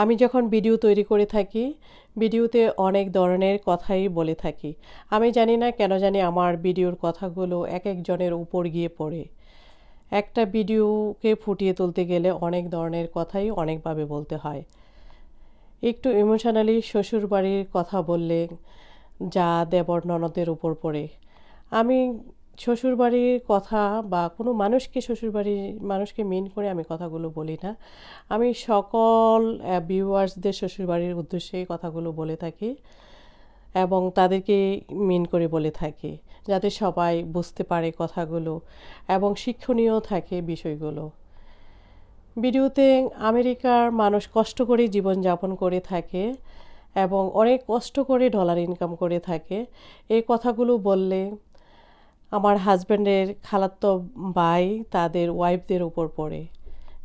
আমি যখন ভিডিও তৈরি করে থাকি, ভিডিওতে অনেক ধরনের কথাই বলে থাকি। আমি জানি না কেন জানি আমার ভিডিওর কথাগুলো এক একজনের উপর গিয়ে পড়ে। একটা ভিডিওকে ফুটিয়ে তুলতে গেলে অনেক ধরনের কথাই অনেকভাবে বলতে হয়। একটু ইমোশনালি শ্বশুরবাড়ির কথা বললে যা দেবর ননদের উপর পড়ে। আমি শ্বশুরবাড়ির কথা বা কোনো মানুষকে শ্বশুরবাড়ির মানুষকে মেন করে আমি কথাগুলো বলি না। আমি সকল ভিউয়ার্সদের শ্বশুরবাড়ির উদ্দেশ্যে কথাগুলো বলে থাকি এবং তাদেরকে মেন করে বলে থাকি যাতে সবাই বুঝতে পারে কথাগুলো এবং শিক্ষণীয় থাকে বিষয়গুলো। ভিডিওতে আমেরিকার মানুষ কষ্ট করে জীবনযাপন করে থাকে এবং অনেক কষ্ট করে ডলার ইনকাম করে থাকে। এই কথাগুলো বললে আমার হাজব্যান্ডের খালাতো ভাই তাদের ওয়াইফদের উপর পড়ে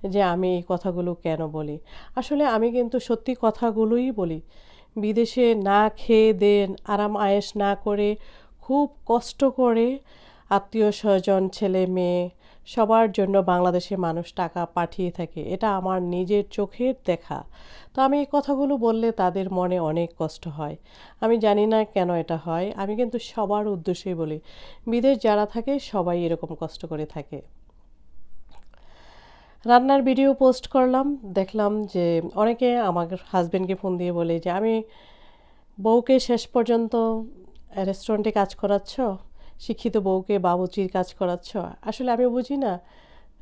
যে আমি এই কথাগুলো কেন বলি? আসলে আমি কিন্তু সত্যি কথাগুলোই বলি। বিদেশে না খেয়ে দেন, আরাম আয়েস না করে, খুব কষ্ট করে আত্মীয় স্বজন, ছেলে, মেয়ে, সবার জন্য বাংলাদেশে মানুষ টাকা পাঠিয়ে থাকে। এটা আমার নিজের চোখের দেখা। তো আমি এই কথাগুলো বললে তাদের মনে অনেক কষ্ট হয়। আমি জানি না কেন এটা হয়। আমি কিন্তু সবার উদ্দেশ্যেই বলি, বিদেশ যারা থাকে সবাই এরকম কষ্ট করে থাকে। রান্নার ভিডিও পোস্ট করলাম, দেখলাম যে অনেকে আমার হাজব্যান্ডকে ফোন দিয়ে বলে যে, আমি বউকে শেষ পর্যন্ত রেস্টুরেন্টে কাজ করাচ্ছ? শিক্ষিত বউকে বাবুচির কাজ করাচ্ছ? আসলে আমি বুঝি না।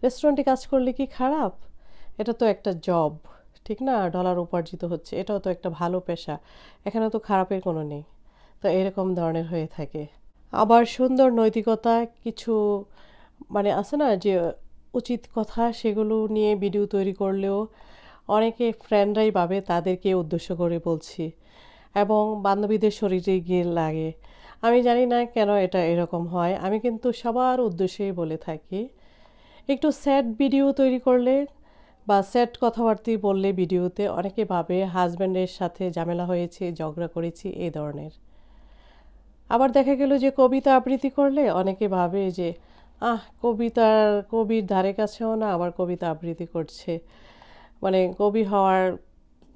রেস্টুরেন্টে কাজ করলে কি খারাপ? এটা তো একটা জব, ঠিক না? ডলার উপার্জিত হচ্ছে, এটাও তো একটা ভালো পেশা। এখানে তো খারাপের কোনো নেই। তো এরকম ধরনের হয়ে থাকে। আবার সুন্দর নৈতিকতা কিছু মানে আছে না যে উচিত কথা, সেগুলো নিয়ে ভিডিও তৈরি করলেও অনেকে ফ্রেন্ডরাই ভাবে তাদেরকে উদ্দেশ্য করে বলছি। এবং বান্ধবীদের শরীরে গিয়ে লাগে। আমি জানি না কেন এটা এরকম হয়। আমি কিন্তু সবার উদ্দেশ্যেই বলে থাকি, একটু স্যাড ভিডিও তৈরি করলে বা স্যাড কথাবার্তি বললে ভিডিওতে অনেকে ভাবে হাজব্যান্ডের সাথে ঝামেলা হয়েছে, ঝগড়া করেছি এই ধরনের। আবার দেখা গেল যে কবিতা আবৃত্তি করলে অনেকে ভাবে যে, আহ, কবিতার, কবির ধারে কাছেও না আবার কবিতা আবৃত্তি করছে। মানে কবি হওয়ার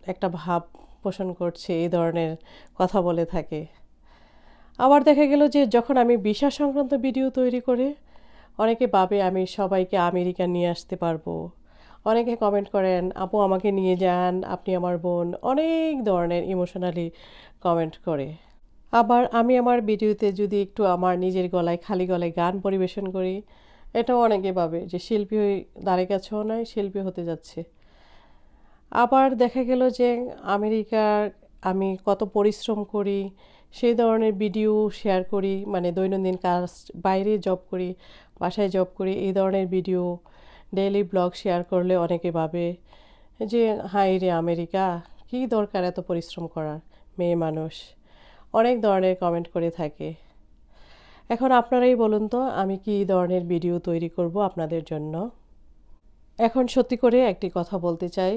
একটা ভাব পোষণ করছে এই ধরনের কথা বলে থাকে। আবার দেখা গেল যে যখন আমি ভিসা সংক্রান্ত ভিডিও তৈরি করে, অনেকে ভাবে আমি সবাইকে আমেরিকা নিয়ে আসতে পারব। অনেকে কমেন্ট করেন, আপু আমাকে নিয়ে যান, আপনি আমার বোন। অনেক ধরনের ইমোশনালি কমেন্ট করে। আবার আমি আমার ভিডিওতে যদি একটু আমার নিজের গলায় খালি গলায় গান পরিবেশন করি, এটাও অনেকে ভাবে যে শিল্পী দ্বারে কাছেও নয়, শিল্পী হতে যাচ্ছে। আবার দেখা গেল যে আমেরিকার আমি কত পরিশ্রম করি, সেই ধরনের ভিডিও শেয়ার করি মানে দৈনন্দিন কাজ, বাইরে জব করি, বাসায় জব করি, এই ধরনের ভিডিও ডেইলি ব্লগ শেয়ার করলে অনেকে ভাবে যে হাই রে আমেরিকা, কী দরকার এত পরিশ্রম করার মেয়ে মানুষ? অনেক ধরনের কমেন্ট করে থাকে। এখন আপনারাই বলুন তো, আমি কী ধরনের ভিডিও তৈরি করব আপনাদের জন্য? এখন সত্যি করে একটি কথা বলতে চাই।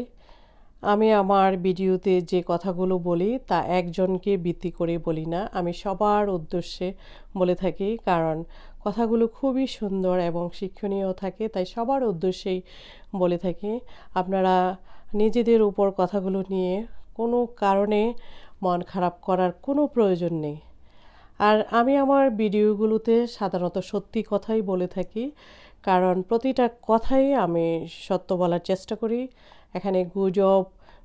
আমি আমার ভিডিওতে যে কথাগুলো বলি তা একজনকে ভিত্তি করে বলি না। আমি সবার উদ্দেশ্যে বলে থাকি, কারণ কথাগুলো খুবই সুন্দর এবং শিক্ষণীয় থাকে, তাই সবার উদ্দেশ্যেই বলে থাকি। আপনারা নিজেদের উপর কথাগুলো নিয়ে কোনো কারণে মন খারাপ করার কোনো প্রয়োজন নেই। আর আমি আমার ভিডিওগুলোতে সাধারণত সত্যি কথাই বলে থাকি। কারণ প্রতিটা কথাই আমি সত্য বলার চেষ্টা করি। এখানে গুজব,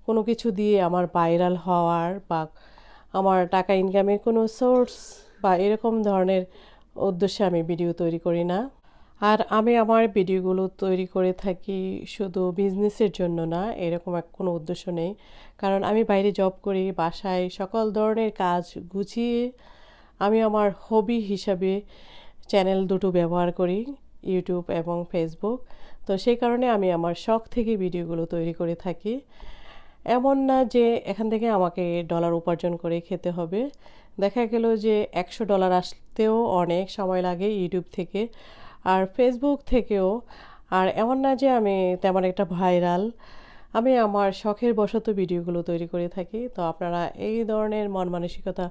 কোনো কিছু দিয়ে আমার ভাইরাল হওয়ার বা আমার টাকা ইনকামের কোনো সোর্স বা এরকম ধরনের উদ্দেশ্যে আমি ভিডিও তৈরি করি না। আর আমি আমার ভিডিওগুলো তৈরি করে থাকি শুধু বিজনেসের জন্য না, এরকম এক কোনো উদ্দেশ্য নেই। কারণ আমি বাইরে জব করি, বাসায় সকল ধরনের কাজ গুছিয়ে আমি আমার হবি হিসাবে চ্যানেল দুটো ব্যবহার করি। ইউটিউব এবং ফেসবুক তো সেই কারণে আমি আমার শখ থেকে ভিডিওগুলো তৈরি করে থাকি। এমন না যে এখান থেকে আমাকে ডলার উপার্জন করে খেতে হবে। দেখা গেল যে একশো ডলার আসতেও অনেক সময় লাগে ইউটিউব থেকে। আর ফেসবুক থেকেও। আর এমন না যে আমি তেমন একটা ভাইরাল। আমি আমার শখের বশত ভিডিওগুলো তৈরি করে থাকি। তো আপনারা এই ধরনের মন মানসিকতা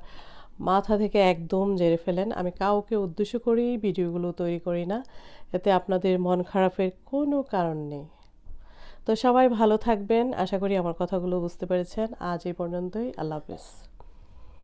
মাথা থেকে একদম জেরে ফেলেন। আমি কাউকে উদ্দেশ্য করেই ভিডিওগুলো তৈরি করি না। এতে আপনাদের মন খারাপের কোনো কারণ নেই। তো সবাই ভালো থাকবেন। আশা করি আমার কথাগুলো বুঝতে পেরেছেন। আজ এই পর্যন্তই। আল্লাহ হাফিজ।